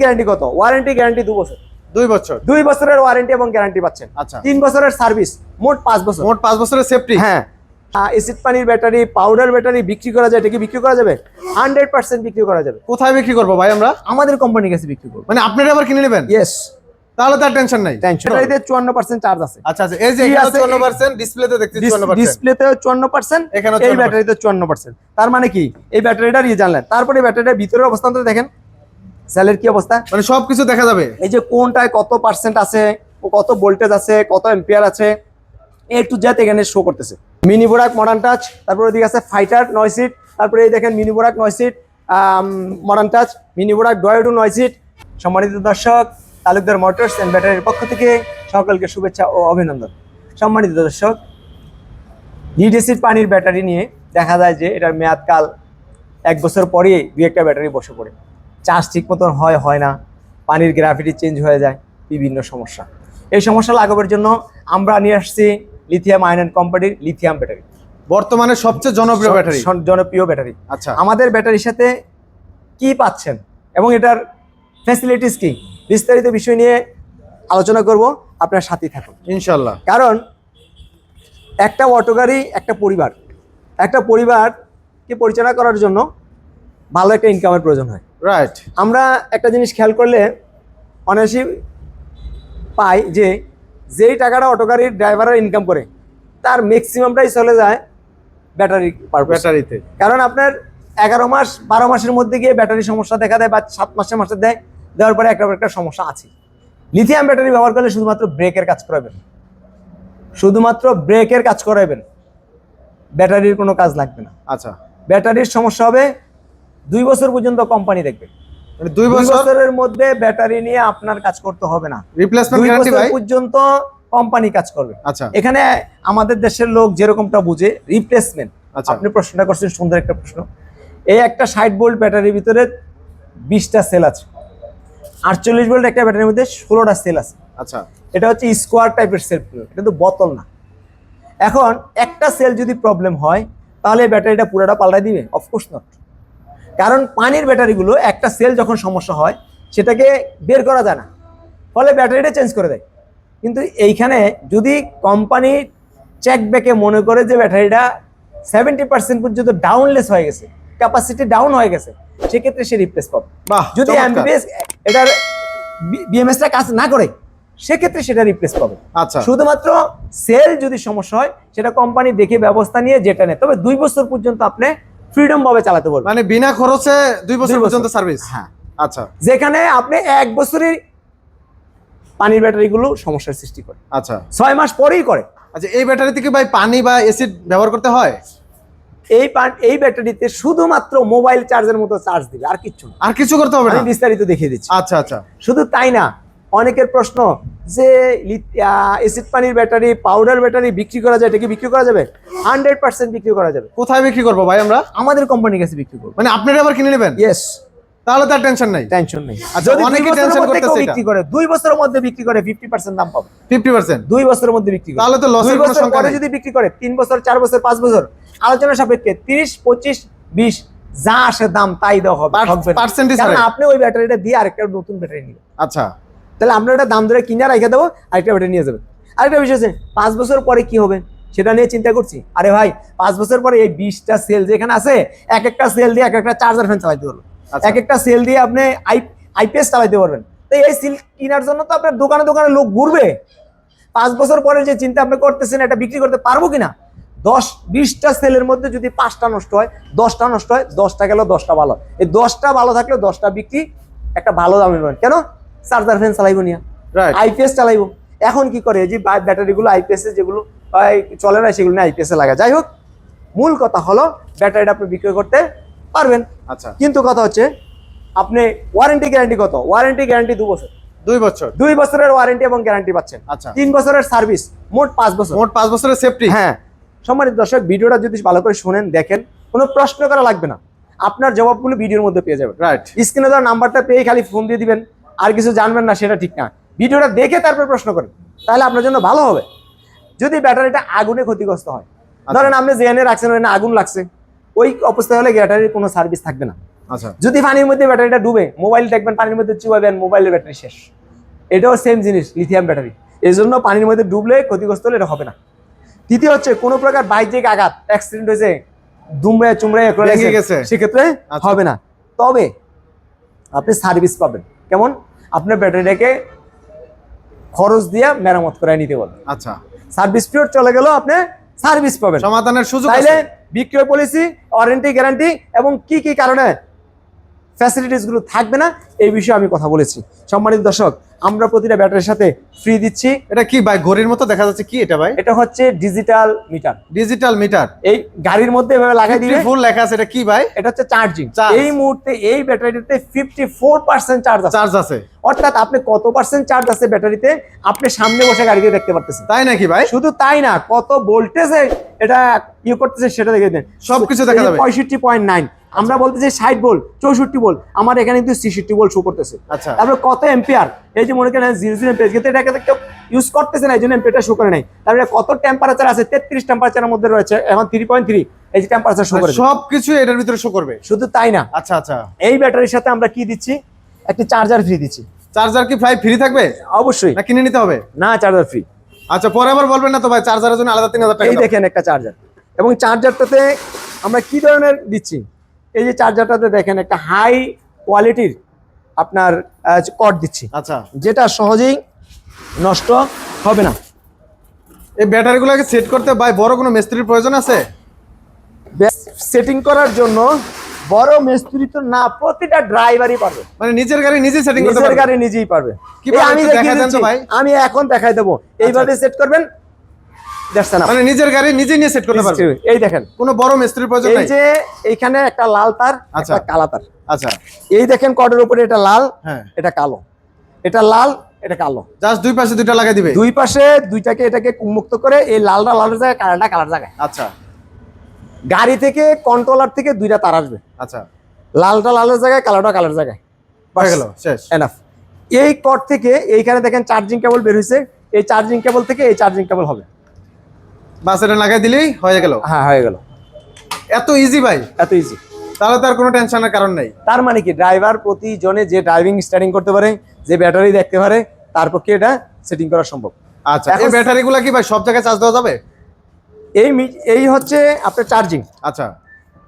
Guarantee কত? Warranty guarantee দু বছর। দুই বছর। দুই বছরের ওয়ারেন্টি এবং গ্যারান্টি পাচ্ছেন। আচ্ছা। তিন বছরের সার্ভিস মোট পাঁচ বছর। মোট পাঁচ বছরের সেফটি হ্যাঁ। এসিড পানির ব্যাটারি পাউডার ব্যাটারি বিক্রি করা যায় এটা কি বিক্রি করা যাবে? হান্ড্রেড পার্সেন্ট বিক্রি করা যাবে। কোথায় বিক্রি করব ভাই আমরা? আমাদের কোম্পানির কাছে বিক্রি করব। মানে আপনারা আবার কিনে নেবেন? ইয়েস তাহলে তার টেনশন নাই। টেনশন চুয়ান্ন পার্সেন্ট চার্জ আছে। আচ্ছা আচ্ছা। এই যে কি এখানে আছে? চুয়ান্ন পার্সেন্ট ডিসপ্লেতে দেখতে ডিসপ্লেতে চুয়ান্ন পার্সেন্ট এখানেও এই 54% ব্যাটারিতে চুয়ান্ন পার্সেন্ট তার মানে কি? এই ব্যাটারিটার ইয়ে জানলেন। তারপরে ব্যাটারিটার ভিতরের অবস্থান দেখেন। সেলের কি অবস্থা? মানে সবকিছু দেখা যাবে। এই যে কোনটায় কত পার্সেন্ট আছে কত ভোল্টেজ আছে কত এম্পিয়ার আছে এ টু জেড এখানে শো করতেছে। মিনি বোরাক মডার্ন টাচ তারপরে ওদিকে আছে ফাইটার নয় সিট তারপরে এই দেখেন মিনি বোরাক নয় seat modern touch mini Borak ডয়েডু নয় সিট সম্মানিত দর্শক তালুকদার মোটরস অ্যান্ড ব্যাটারির পক্ষ থেকে সকলকে শুভেচ্ছা ও অভিনন্দন। সম্মানিত দর্শক লিড পানির ব্যাটারি নিয়ে দেখা যায় যে এটার মেয়াদকাল এক বছর পরেই দু একটা ব্যাটারি বসে পড়ে। চার্জ ঠিক মতন হয় হয় না পানির গ্রাফিটি চেঞ্জ হয়ে যায় বিভিন্ন সমস্যা। এই সমস্যা লাঘবের জন্য আমরা নিয়ে আসছি লিথিয়াম আয়ন কোম্পানির লিথিয়াম ব্যাটারি বর্তমানে সবচেয়ে জনপ্রিয় ব্যাটারি জনপ্রিয় ব্যাটারি আচ্ছা। আমাদের ব্যাটারির সাথে কি পাচ্ছেন এবং এটার ফ্যাসিলিটিস কি? বিস্তারিত বিষয় নিয়ে আলোচনা করব আপনার সাথেই থাকুন। ইনশাল্লাহ কারণ একটা অটো গাড়ি একটা পরিবার। একটা পরিবারকে পরিচালনা করার জন্য ভালো একটা ইনকামের প্রয়োজন হয়। রাইট আমরা একটা জিনিস খেয়াল করলে অনায়াসই পাই যে যেই টাকাটা অটো গাড়ির ড্রাইভাররা ইনকাম করে তার ম্যাক্সিমামটাই চলে যায় ব্যাটারি ব্যাটারিতে কারণ আপনার এগারো মাস বারো মাসের মধ্যে গিয়ে ব্যাটারি সমস্যা দেখা দেয় বা সাত মাসের মাসে দেয় দেওয়ার পরে একটা একটা সমস্যা আছে। লিথিয়াম ব্যাটারি ব্যবহার করলে শুধুমাত্র ব্রেকের কাজ করাবেন। শুধুমাত্র ব্রেকের কাজ করাবেন। ব্যাটারির কোনো কাজ লাগবে না। আচ্ছা। ব্যাটারির সমস্যা হবে দুই বছর পর্যন্ত কোম্পানি দেখবে। মানে দুই দুই বছর? বছরের মধ্যে ব্যাটারি নিয়ে আপনার কাজ করতে হবে না। রিপ্লেসমেন্ট গ্যারান্টি ভাই? পর্যন্ত কোম্পানি কাজ করবে। আচ্ছা। এখানে আমাদের দেশের লোক যেরকমটা বুঝে রিপ্লেসমেন্ট আচ্ছা। আপনি প্রশ্নটা করছেন সুন্দর একটা প্রশ্ন। এই একটা ষাট ভোল্ট ব্যাটারির ভিতরে বিশটা সেল আছে। আটচল্লিশ ভোল্ট একটা ব্যাটারির মধ্যে ষোলোটা সেল আছে। আচ্ছা। এটা হচ্ছে স্কোয়ার টাইপের সেল এটা তো বোতল না। এখন একটা সেল যদি প্রবলেম হয় তাহলে ব্যাটারিটা পুরোটা পাল্টাই দিবে? অফকোর্স নট কারণ পানির ব্যাটারিগুলো একটা সেল যখন সমস্যা হয় সেটাকে বের করা যায় না। ফলে ব্যাটারিটা চেঞ্জ করে দেয়। কিন্তু এইখানে যদি কোম্পানি চেক ব্যাকে মনে করে যে ব্যাটারিটা সেভেন্টি পার্সেন্ট পর্যন্ত ডাউনলেস হয়ে গেছে ক্যাপাসিটি ডাউন হয়ে গেছে সেক্ষেত্রে সে রিপ্লেস পাবে। যদি। এমবিবিএস এটার বিএমএসটা কাজ না করে সেক্ষেত্রে সেটা রিপ্লেস পাবে। আচ্ছা। শুধুমাত্র সেল যদি সমস্যা হয় সেটা কোম্পানি দেখে ব্যবস্থা নিয়ে যেটা নেয়। তবে দুই বছর পর্যন্ত আপনি ফ্রিডম ভাবে চালাতে পারবেন মানে বিনা খরচে দুই বছর পর্যন্ত সার্ভিস হ্যাঁ। আচ্ছা। যেখানে আপনি এক বছরের পানির ব্যাটারিগুলো সমস্যার সৃষ্টি করে। আচ্ছা। ছয় মাস পরেই করে। আচ্ছা এই ব্যাটারি থেকে ভাই পানি বা এসিড ব্যবহার করতে হয়? এই এই ব্যাটারিতে শুধুমাত্র মোবাইল চার্জের মতো চার্জ দিবে আর কিছু না। আর কিছু করতে হবে না? আমি বিস্তারিত দেখিয়ে দিচ্ছি। আচ্ছা আচ্ছা। শুধু তাই না অনেকের প্রশ্ন যে এসিড পানির ব্যাটারি পাউডার ব্যাটারি বিক্রি করা যায় এটা কি বিক্রি করা যাবে? হান্ড্রেড পার্সেন্ট বিক্রি করা যাবে। কোথায় বিক্রি করব ভাই আমরা? আমাদের কোম্পানির কাছে বিক্রি করব। মানে আপনারা আবার কিনে নেবেন? ইয়েস তাহলে তার টেনশন নাই। টেনশন নেই। যদি অনেকে tension মধ্যে করতেছে বিক্রি করে দুই বছরের মধ্যে বিক্রি করে ফিফটি পার্সেন্ট দাম পাবে। ফিফটি পার্সেন্ট দুই বছরের মধ্যে বিক্রি করে। তাহলে তো লসের কোনো সংখ্যা নেই। যদি বিক্রি করে তিন বছর চার বছর পাঁচ বছর আলোচনা সাপেক্ষে তিরিশ পঁচিশ বিশ যা আসে দাম তাই দেওয়া হবে। কারণ আপনি ওই ব্যাটারিটা দিয়ে আরেকটা নতুন ব্যাটারি নিবেন আচ্ছা। তাহলে আমরা একটা দাম ধরে কিনে রেখে দেবো আরেকটা ওটা নিয়ে যাবেন আরেকটা বিষয় আছে পাঁচ বছর পরে কি হবে? সেটা নিয়ে চিন্তা করছি। আরে ভাই পাঁচ বছর পরে এই বিশটা সেল যেখানে আছে এক একটা সেল দিয়ে এক একটা চার্জার ফ্যান চালাইতে পারবেন। আচ্ছা। এক একটা সেল দিয়ে আপনি আই আইপিএস চালাইতে পারবেন। তো এই সিল কেনার জন্য তো আপনার দোকানে দোকানে লোক ঘুরবে। পাঁচ বছর পরে যে চিন্তা আপনি করতেছেন এটা বিক্রি করতে পারব কিনা? দশ বিশটা সেলের মধ্যে যদি পাঁচটা নষ্ট হয় দশটা নষ্ট হয় দশটা গেল দশটা ভালো। এই দশটা ভালো থাকলে দশটা বিক্রি একটা ভালো দামে পাবেন। কেন? চার্জার ফ্যান চালাইবো নিয়া। আইপিএস চালাইবো। এখন কি করে যে ব্যাটারিগুলো আইপিএস এ যেগুলো চলে না সেগুলো নিয়ে আইপিএস এ লাগা যাই হোক মূল কথা হলো ব্যাটারিটা আপনি বিক্রয় করতে পারবেন। আচ্ছা। কিন্তু কথা হচ্ছে আপনি ওয়ারেন্টি গ্যারান্টি কত? ওয়ারেন্টি গ্যারান্টি দু বছর। দুই বছর। দুই বছরের ওয়ারেন্টি এবং গ্যারান্টি পাচ্ছেন। আচ্ছা। তিন বছরের সার্ভিস মোট পাঁচ বছর। মোট পাঁচ বছরের সেফটি হ্যাঁ। সম্মানিত দর্শক ভিডিওটা যদি ভালো করে শুনেন দেখেন কোনো প্রশ্ন করা লাগবে না। আপনার জবাবগুলো ভিডিওর মধ্যে পেয়ে যাবেন। রাইট স্ক্রিনে দেওয়ার নাম্বারটা পেয়ে খালি ফোন দিয়ে দিবেন। আর কিছু জানবেন না সেটা ঠিক না। ভিডিওটা দেখে তারপর প্রশ্ন করেন তাহলে আপনার জন্য ভালো হবে। যদি ব্যাটারিটা আগুনে ক্ষতিগ্রস্ত হয় ধরেন আপনি জেনে রাখছেন ওখানে আগুন লাগছে ওই অবস্থায় হলে ব্যাটারির কোনো সার্ভিস থাকবে না। আচ্ছা। যদি পানির মধ্যে ব্যাটারিটা ডুবে মোবাইল দেখবেন পানির মধ্যে চুবাবেন মোবাইলের ব্যাটারি শেষ। এটাও সেম জিনিস লিথিয়াম ব্যাটারি এই জন্য পানির মধ্যে ডুবলে ক্ষতিগ্রস্ত হলে এটা হবে না। তৃতীয় হচ্ছে কোনো প্রকার বাহ্যিক আঘাত অ্যাক্সিডেন্ট হয়েছে দুমড়ে চুমড়ে। সেক্ষেত্রে আচ্ছা। হবে না। তবে আপনি সার্ভিস পাবেন। কেমন? আপনার ব্যাটারিটাকে খরচ দিয়ে মেরামত করে নিতে বলবেন আচ্ছা। সার্ভিস পিরিয়ড চলে গেল আপনি সার্ভিস পাবেন। সমাধানের সুযোগ তাইলে বিক্রয় পলিসি ওয়ারেন্টি গ্যারান্টি এবং কি কি কারণে ফ্যাসিলিটিসগুলো থাকবে না এই বিষয়ে আমি কথা বলেছি। সম্মানিত দর্শক আমরা প্রতিটা ব্যাটারির সাথে ফ্রি দিচ্ছি। এটা কি ভাই ঘড়ির মতো দেখা যাচ্ছে কি এটা ভাই? এটা হচ্ছে ডিজিটাল মিটার ডিজিটাল মিটার এই গাড়ির মধ্যে এভাবে লাগাই দিলে ফুল লেখা আছে এটা কি ভাই? এটা হচ্ছে চার্জিং এই মুহূর্তে এই ব্যাটারিতে ফিফটি ফোর পার্সেন্ট চার্জ আছে। চার্জ আছে। অর্থাৎ আপনি কত পার্সেন্ট চার্জ আছে ব্যাটারিতে? আপনি সামনে বসে গাড়িতে দেখতে পারতেছেন। তাই নাকি ভাই? শুধু তাই না কত ভোল্টেজে এটা ইয়ে করতেছে সেটা দেখে দেন। সবকিছু দেখা যাবে। পঁয়ষট্টি পয়েন্ট নাইন আমরা বলতেছি ষাট ভোল্ট চৌষট্টি ভোল্ট আমার এখানে কিন্তু ছিষট্টি ভোল্ট শো করতেছে। আচ্ছা। তারপরে কত এম্পিয়ার এই যে মনে করেন জিরো জিরো এম্পিয়ার কিন্তু এটাকে কেউ ইউজ করতেছে না এই জন্য এম্পিয়ারটা শো করে নাই। তারপরে কত টেম্পারেচার আছে? তেত্রিশ টেম্পারেচারের মধ্যে রয়েছে এখন থ্রি পয়েন্ট থ্রি এই যে টেম্পারেচার শো করে সবকিছু এটার ভিতরে শো করবে? শুধু তাই না। আচ্ছা আচ্ছা। এই ব্যাটারির সাথে আমরা কি দিচ্ছি? একটি চার্জার ফ্রি দিচ্ছি। চার্জার কি ফ্লাই ফ্রি থাকবে? অবশ্যই। না কিনে নিতে হবে? না চার্জার ফ্রি আচ্ছা পরে আবার বলবেন না তো ভাই চার্জারের জন্য আলাদা তিন হাজার টাকা এই দেখেন একটা চার্জার এবং চার্জারটাতে আমরা কি ধরনের দিচ্ছি? এই যে চার্জারটাতে দেখেন একটা হাই কোয়ালিটির আপনার কট দিচ্ছি। আচ্ছা। যেটা সহজেই নষ্ট হবে না। এই ব্যাটারিগুলোকে সেট করতে ভাই বড় কোনো মিস্ত্রির প্রয়োজন আছে? সেটিং করার জন্য বড় মিস্ত্রি তো না প্রতিটা ড্রাইভারই পারবে। মানে নিজের গাড়ি নিজে সেটিং করতে নিজের গাড়ি নিজেই পারবে। এই আমি দেখিয়ে দিচ্ছি। ভাই? আমি এখন দেখাই দেবো। এইভাবে সেট করবেন দেখছেন মানে নিজের গাড়ি নিজে নিয়ে সেট করতে পারবে। এই দেখেন। কোনো বড় মিস্ত্রির প্রয়োজন এই যে এইখানে একটা লাল তার আচ্ছা। একটা কালা তার। আচ্ছা। এই দেখেন উপরে এটা লাল হ্যাঁ। এটা কালো। এটা লাল এটা কালো। জাস্ট দুই পাশে দুইটা লাগাই দিবে। দুই পাশে দুইটাকে এটাকে মুক্ত করে এই লালটা লালের জায়গায় কালারটা কালার জায়গায়। আচ্ছা। গাড়ি থেকে কন্ট্রোলার থেকে দুইটা তার আসবে। আচ্ছা। লালটা লালের জায়গায় কালোটা কালার জায়গায়। হয়ে গেল শেষ। এনাফ এই কট থেকে এইখানে দেখেন চার্জিং কেবল বের হয়েছে এই চার্জিং কেবল থেকে এই চার্জিং কেবল হবে। বাস এটা লাগাই দিলেই হয়ে গেল। হ্যাঁ হয়ে গেল। এত ইজি ভাই। এত ইজি তাহলে তো আর কোনো টেনশনের কারণ নেই। তার মানে কি? ড্রাইভার প্রতিজনে যে ড্রাইভিং স্টার্টিং করতে পারে যে ব্যাটারি দেখতে পারে তার পক্ষে এটা সেটিং করা সম্ভব। আচ্ছা এই ব্যাটারিগুলো কি ভাই সব জায়গায় চার্জ দেওয়া যাবে? এই এই হচ্ছে আপনার চার্জিং আচ্ছা।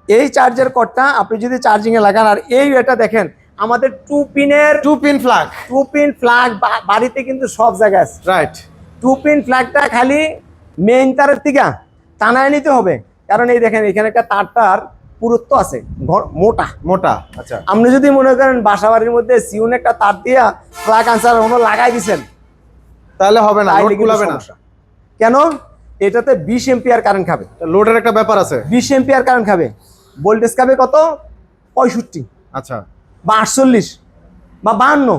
এই চার্জার কর্ডটা আপনি যদি চার্জিং এ লাগান আর এই এটা দেখেন আমাদের টু পিনের two pin plug two pin plug বাড়িতে কিন্তু সব জায়গায় আছে। রাইট টু পিন ফ্ল্যাগটা খালি মেইন তারের থেকে টানায় নিতে হবে। কারণ এই দেখেন এখানে একটা তারটার পুরুত্ব আছে মোটা। মোটা আচ্ছা। আপনি যদি মনে করেন বাসা বাড়ির মধ্যে সিউন একটা তার দিয়া ফ্ল্যাগ আনসার কোনো লাগাই দিছেন তাহলে হবে না কুলাবে না। কেন? এটাতে বিশ এম্পিয়ার কারেন্ট খাবে। লোডের একটা ব্যাপার আছে। বিশ এম্পিয়ার কারেন্ট খাবে। ভোল্টেজ খাবে কত? পঁয়ষট্টি। আচ্ছা। বা আটচল্লিশ। বা বাহান্ন।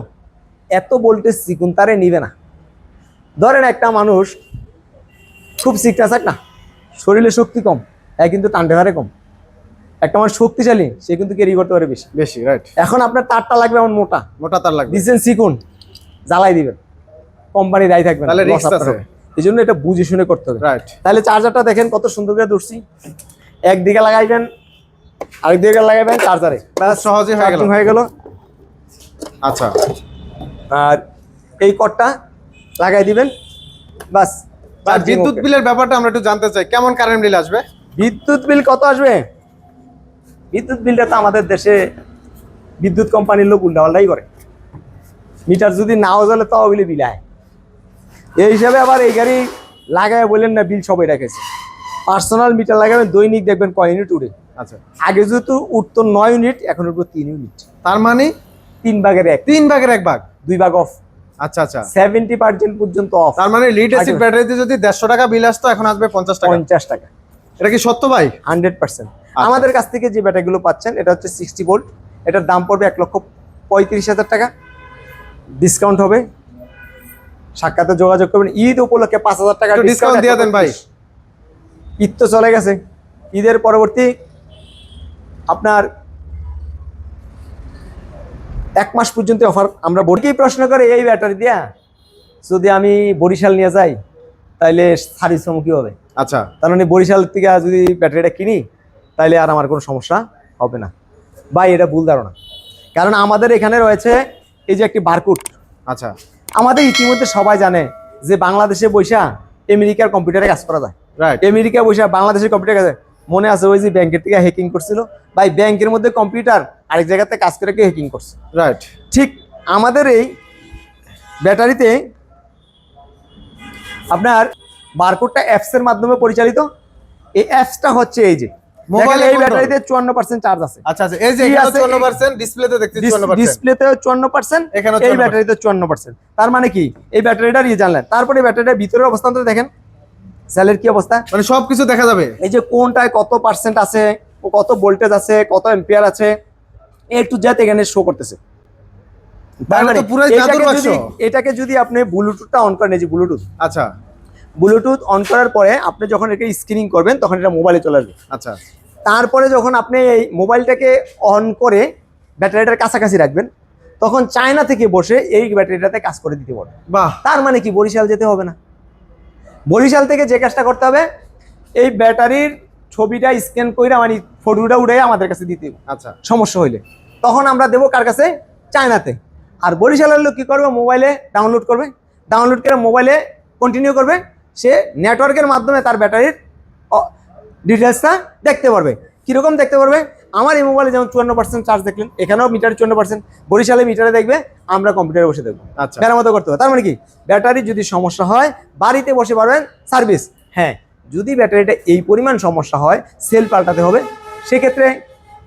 এত ভোল্টেজ চিকুন তারে নিবে না। ধরেন একটা মানুষ খুব থাক না? শরীরে শক্তি কম হ্যাঁ কিন্তু টানতে পারে কম। একটা মানুষ শক্তিশালী সে কিন্তু ক্যারি করতে পারে বেশি। বেশি রাইট এখন আপনার তারটা লাগবে এমন মোটা। মোটা তার লাগবে। দিচ্ছেন চিকুন জ্বালাই দিবেন। কোম্পানি দায়ী থাকবে তাহলে risk আছে। এই জন্য এটা বুঝে শুনে করতে হবে। রাইট তাহলে চার্জারটা দেখেন কত সুন্দর করে ধরছি। একদিকে লাগাইবেন আরেক দিকে লাগাইবেন চার্জারে সহজে হয়ে গেল। হয়ে গেল। আচ্ছা। আর এই কটটা লাগাই দিবেন বাস আর বিদ্যুৎ বিলের ব্যাপারটা আমরা একটু জানতে চাই। কেমন কারেন্ট বিল আসবে? বিদ্যুৎ বিল কত আসবে? বিদ্যুৎ বিলটা তো আমাদের দেশে বিদ্যুৎ কোম্পানির লোক উল্টাপাল্টাই করে। মিটার যদি নাও জ্বলে তাও বিলে বিল আয়। এই হিসাবে আবার এই গাড়ি লাগায় বললেন না বিল সবাই রেখেছে। পার্সোনাল মিটার লাগাবেন দৈনিক দেখবেন কয় ইউনিট উঠে আচ্ছা। আগে যেহেতু উঠতো নয় ইউনিট এখন উঠবো তিন ইউনিট তার মানে? তিন ভাগের এক। তিন ভাগের এক ভাগ। দুই ভাগ অফ আচ্ছা আচ্ছা। সেভেন্টি পার্সেন্ট পর্যন্ত অফ তার মানে লিড অ্যাসিড ব্যাটারিতে যদি দেড়শো টাকা বিল আসতো এখন আসবে পঞ্চাশ টাকা। পঞ্চাশ টাকা। এটা কি সত্য ভাই? Hundred percent. আমাদের কাছ থেকে যে ব্যাটারিগুলো পাচ্ছেন এটা হচ্ছে সিক্সটি ভোল্ট এটার দাম পড়বে এক লক্ষ পঁয়ত্রিশ হাজার টাকা। ডিসকাউন্ট হবে। সাক্ষাতে যোগাযোগ করবেন। ঈদ উপলক্ষে পাঁচ হাজার টাকা একটু discount দিয়ে দেন ভাই। ঈদ তো চলে গেছে। ঈদের পরবর্তী আপনার এক মাস পর্যন্ত অফার আমরা বড়কেই প্রশ্ন করে এই ব্যাটারি দিয়া যদি আমি বরিশাল নিয়ে যাই তাইলে সার্ভিস কি হবে আচ্ছা। তার মানে বরিশাল থেকে যদি ব্যাটারিটা কিনি তাইলে আর আমার কোনো সমস্যা হবে না। ভাই এটা ভুল ধারণা। কারণ আমাদের এখানে রয়েছে এই যে একটি বারকুট আচ্ছা। আমাদের ইতিমধ্যে সবাই জানে যে বাংলাদেশে বৈশা আমেরিকার কম্পিউটারে কাজ করা যায়। রাইট আমেরিকা বৈশা বাংলাদেশের কম্পিউটার কাজ মনে আছে ওই যে ব্যাংকের থেকে হ্যাকিং করছিল? ভাই ব্যাংকের মধ্যে কম্পিউটার আরেক জায়গাতে কাজ করে কেউ হ্যাকিং করছে? রাইট ঠিক আমাদের এই ব্যাটারিতে আপনার বারকোডটা অ্যাপসের মাধ্যমে পরিচালিত। এই অ্যাপসটা হচ্ছে এই যে দেখেন এই ব্যাটারিতে চুয়ান্ন পার্সেন্ট চার্জ আছে। আচ্ছা আচ্ছা এই যে কি এখানে আছে? চুয়ান্ন পার্সেন্ট ডিসপ্লেতে দেখছি চুয়ান্ন পার্সেন্ট ডিসপ্লেতে চুয়ান্ন পার্সেন্ট এখানেও এই 54% ব্যাটারিতে চুয়ান্ন পার্সেন্ট তার মানে কি? এই ব্যাটারিটার ইয়ে জানলেন। তারপরে ব্যাটারিটার ভিতরের অবস্থানটা দেখেন সেলের কি অবস্থা? মানে সবকিছু দেখা যাবে। এই যে কোনটায় কত পার্সেন্ট আছে কত ভোল্টেজ আছে কত এম্পিয়ার আছে এ টু এখানে শো করতেছে। তার মানে এটাকে যদি- আপনি ব্লুটুথটা অন করেন এই যে ব্লুটুথ আচ্ছা। ব্লুটুথ অন করার পরে আপনি যখন এটা স্ক্রিনিং করবেন তখন এটা মোবাইলে চলে আসবে। আচ্ছা। তারপরে যখন আপনি এই মোবাইলটাকে অন করে ব্যাটারিটার কাছাকাছি রাখবেন তখন চায়না থেকে বসে এই ব্যাটারিটাতে কাজ করে দিতে পারবে বাহ। তার মানে কি বরিশাল যেতে হবে না? বরিশাল থেকে যে কাজটা করতে হবে এই ব্যাটারির ছবিটা স্ক্যান করে মানে ফটোটা উঠে আমাদের কাছে দিতে আচ্ছা। সমস্যা হইলে। তখন আমরা দেবো কার কাছে? চায়নাতে। আর বরিশালের লোক কী করবে? মোবাইলে ডাউনলোড করবে। ডাউনলোড করে মোবাইলে কন্টিনিউ করবে। সে নেটওয়ার্কের মাধ্যমে তার ব্যাটারির ডিটেলসটা দেখতে পারবে। কীরকম দেখতে পারবে? আমার এই মোবাইলে যেমন চুয়ান্ন পার্সেন্ট চার্জ দেখলেন এখানেও মিটার চুয়ান্ন পার্সেন্ট বরিশালে মিটারে দেখবে আমরা কম্পিউটারে বসে দেখব। আচ্ছা। মেরামতো করতে হবে। তার মানে কি? ব্যাটারি যদি সমস্যা হয় বাড়িতে বসে পারবেন সার্ভিস হ্যাঁ যদি ব্যাটারিটা এই পরিমাণ সমস্যা হয় সেল পাল্টাতে হবে। সেক্ষেত্রে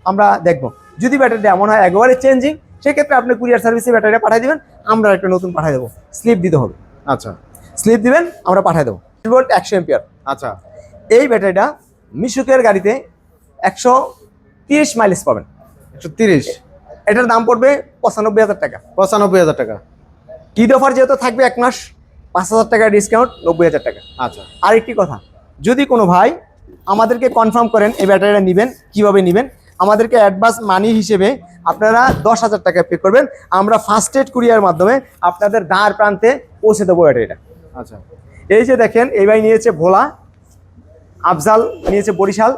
আমরা দেখব। যদি ব্যাটারিটা এমন হয় একেবারে চেঞ্জিং সেক্ষেত্রে আপনি কুরিয়ার সার্ভিসে ব্যাটারিটা পাঠিয়ে দেবেন আমরা একটা নতুন পাঠিয়ে দেবো। স্লিপ দিতে হবে। আচ্ছা। স্লিপ দিবেন আমরা পাঠিয়ে দেবো। ভোল্ট একশো এম্পিয়ার আচ্ছা। এই ব্যাটারিটা মিশুকের গাড়িতে একশো তিরিশ মাইলেজ পাবেন। একশো তিরিশ। এটার দাম পড়বে পঁচানব্বই হাজার টাকা। পঁচানব্বই হাজার টাকা। ঈদ অফার যেহেতু থাকবে এক মাস পাঁচ হাজার টাকা ডিসকাউন্ট নব্বই হাজার টাকা। আচ্ছা। আরেকটি কথা যদি কোনো ভাই আমাদেরকে কনফার্ম করেন এই ব্যাটারিটা নেবেন কীভাবে নেবেন আমাদেরকে অ্যাডভান্স মানি হিসেবে আপনারা দশ হাজার টাকা পে করবেন। আমরা ফার্স্ট এড কুরিয়ার মাধ্যমে আপনাদের দ্বার প্রান্তে পৌঁছে দেবো এটা এটা। আচ্ছা। এই যে দেখেন এই ভাই নিয়েছে ভোলা আফজাল নিয়েছে বরিশাল।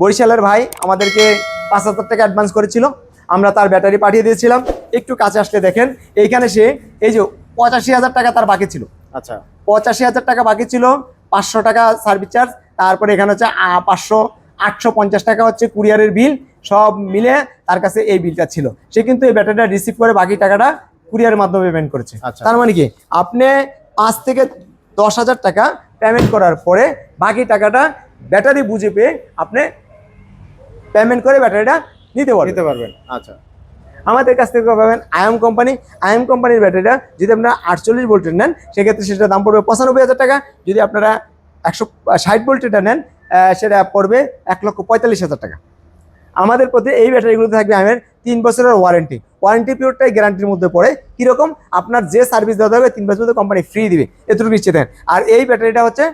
বরিশালের ভাই আমাদেরকে পাঁচ হাজার টাকা অ্যাডভান্স করেছিল আমরা তার ব্যাটারি পাঠিয়ে দিয়েছিলাম। একটু কাছে আসলে দেখেন এইখানে সে এই যে পঁচাশি হাজার টাকা তার বাকি ছিল। আচ্ছা। পঁচাশি হাজার টাকা বাকি ছিল পাঁচশো টাকা সার্ভিস চার্জ তারপরে এখানে হচ্ছে পাঁচশো আটশো পঞ্চাশ টাকা হচ্ছে কুরিয়ারের বিল সব মিলে তার কাছে এই বিলটা ছিল। সে কিন্তু এই ব্যাটারিটা রিসিভ করে বাকি টাকাটা কুরিয়ারের মাধ্যমে পেমেন্ট করেছে। আচ্ছা। তার মানে কি? আপনি পাঁচ থেকে দশ হাজার টাকা পেমেন্ট করার পরে বাকি টাকাটা ব্যাটারি বুঝে পেয়ে আপনি পেমেন্ট করে ব্যাটারিটা নিতে পারবেন। নিতে পারবেন। আচ্ছা। আমাদের কাছ থেকে পাবেন আয়াম কোম্পানি। আয়াম কোম্পানির ব্যাটারিটা যদি আপনারা আটচল্লিশ ভোল্টের নেন সেক্ষেত্রে সেটা দাম পড়বে পঁচানব্বই হাজার টাকা। যদি আপনারা একশো ষাট ভোল্টেরটা নেন সেটা পড়বে এক লক্ষ পঁয়তাল্লিশ হাজার টাকা। আমাদের প্রতি এই ব্যাটারিগুলোতে থাকবে আমের তিন বছরের ওয়ারেন্টি ওয়ারেন্টি পিরিয়ডটাই গ্যারান্টির মধ্যে পড়ে। কীরকম? আপনার যে সার্ভিস দেওয়া হবে তিন বছর মধ্যে কোম্পানি ফ্রি দিবে। এতটুকু নিশ্চিত দেন আর এই ব্যাটারিটা হচ্ছে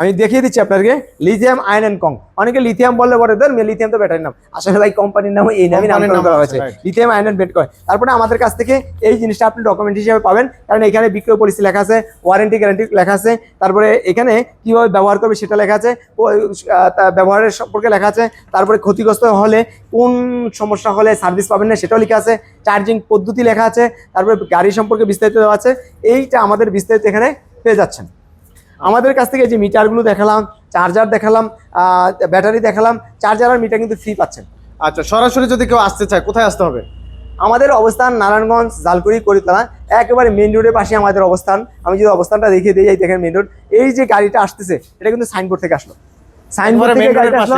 আমি দেখিয়ে দিচ্ছি আপনাকে লিথিয়াম আয়ন অ্যান্ড কং অনেকে লিথিয়াম বললে বলে ধর লিথিয়াম তো ব্যাটারির নাম। আসলে ভাই কোম্পানির নাম এই নামকরণ নাম করা হয়েছে। লিথিয়াম আয়ন অ্যান্ড বেট কয় তারপরে আমাদের কাছ থেকে এই জিনিসটা আপনি ডকুমেন্ট হিসেবে পাবেন। কারণ এখানে বিক্রয় পলিসি লেখা আছে ওয়ারেন্টি গ্যারান্টি লেখা আছে। তারপরে এখানে কীভাবে ব্যবহার করবে সেটা লেখা আছে। ব্যবহারের সম্পর্কে লেখা আছে। তারপরে ক্ষতিগ্রস্ত হলে কোন সমস্যা হলে সার্ভিস পাবেন না সেটাও লেখা আছে। চার্জিং পদ্ধতি লেখা আছে। তারপরে গাড়ি সম্পর্কে বিস্তারিত দেওয়া আছে। এইটা আমাদের বিস্তারিত এখানে পেয়ে যাচ্ছেন। আমাদের কাছ থেকে যে মিটারগুলো দেখালাম চার্জার দেখালাম ব্যাটারি দেখালাম চার্জার আর মিটার কিন্তু ফ্রি পাচ্ছেন। আচ্ছা সরাসরি যদি কেউ আসতে চায় কোথায় আসতে হবে? আমাদের অবস্থান নারায়ণগঞ্জ জালকুড়ি করিতলা একেবারে মেন রোডের পাশে আমাদের অবস্থান। আমি যদি অবস্থানটা দেখিয়ে দিই যাই দেখেন মেন রোড এই যে গাড়িটা আসতেছে এটা কিন্তু সাইনবোর্ড থেকে আসলো। সাইনবোর্ড থেকে গাড়িটা আসলো।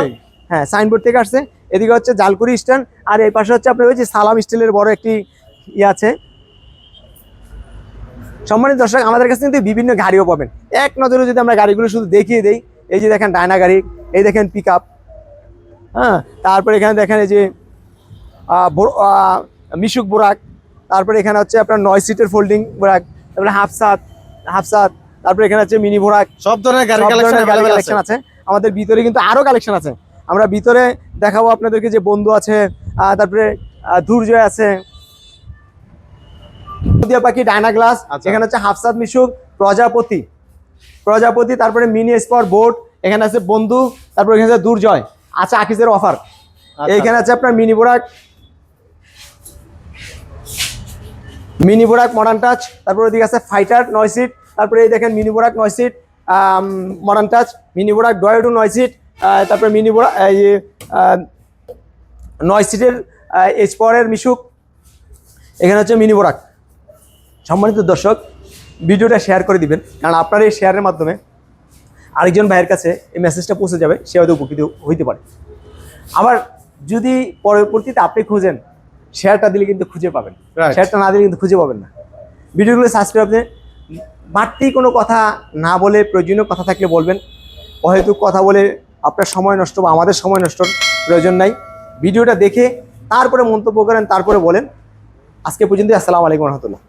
হ্যাঁ সাইনবোর্ড থেকে আসছে। এদিকে হচ্ছে জালকুড়ি স্ট্যান্ড আর এই পাশে হচ্ছে আপনার ওই যে সালাম স্টিলের বড় একটি ইয়ে আছে। সম্মানিত দর্শক আমাদের কাছে কিন্তু বিভিন্ন গাড়িও পাবেন। এক নজরে যদি আমরা গাড়িগুলো শুধু দেখিয়ে দেই এই যে দেখেন ডায়না গাড়ি এই দেখেন পিক হ্যাঁ? তারপরে এখানে দেখেন এই যে মিশুক বোরাক তারপরে এখানে হচ্ছে আপনার নয় সিটের ফোল্ডিং বোরাক তারপরে হাফসাত হাফসাত তারপরে এখানে হচ্ছে মিনি বোরাক সব ধরনের গাড়ি কালেকশন আছে। আমাদের ভিতরে কিন্তু আরও কালেকশন আছে। আমরা ভিতরে দেখাবো আপনাদেরকে যে বন্ধু আছে তারপরে আহ, আছে নদিয়া পাখি ডায়না গ্লাস আচ্ছা। এখানে হচ্ছে হাফসাদ মিশুক প্রজাপতি। প্রজাপতি তারপরে মিনি স্পট বোট এখানে আছে বন্ধু তারপরে এখানে আছে দুর্জয়। আচ্ছা আকিজের অফার। আচ্ছা। এইখানে আছে আপনার mini Borak. Mini Borak modern touch তারপরে ওদিকে আছে ফাইটার নয় সিট তারপরে এই দেখেন মিনি বোরাক নয় seat modern touch mini Borak ডয়েডু নয় সিট তারপরে মিনি বোরাক এই নয় সিটের এইচ পাওয়ারের মিশুক। এখানে হচ্ছে মিনি বোরাক। সম্মানিত দর্শক ভিডিওটা শেয়ার করে দিবেন। কারণ আপনার এই শেয়ারের মাধ্যমে আরেকজন ভাইয়ের কাছে এই মেসেজটা পৌঁছে যাবে সে হয়তো উপকৃত হইতে পারে। আবার যদি পরবর্তীতে আপনি খুঁজেন শেয়ারটা দিলে কিন্তু খুঁজে পাবেন. শেয়ারটা না দিলে কিন্তু খুঁজে পাবেন না। ভিডিওগুলো সাবস্ক্রাইব আপনি বাড়তি কোনো কথা না বলে প্রয়োজনীয় কথা থাকলে বলবেন। অহেতু কথা বলে আপনার সময় নষ্ট বা আমাদের সময় নষ্টর প্রয়োজন নাই। ভিডিওটা দেখে তারপরে মন্তব্য করেন তারপরে বলেন। আজকে পর্যন্ত আসসালামু আলাইকুম রহমতুল্লাহ।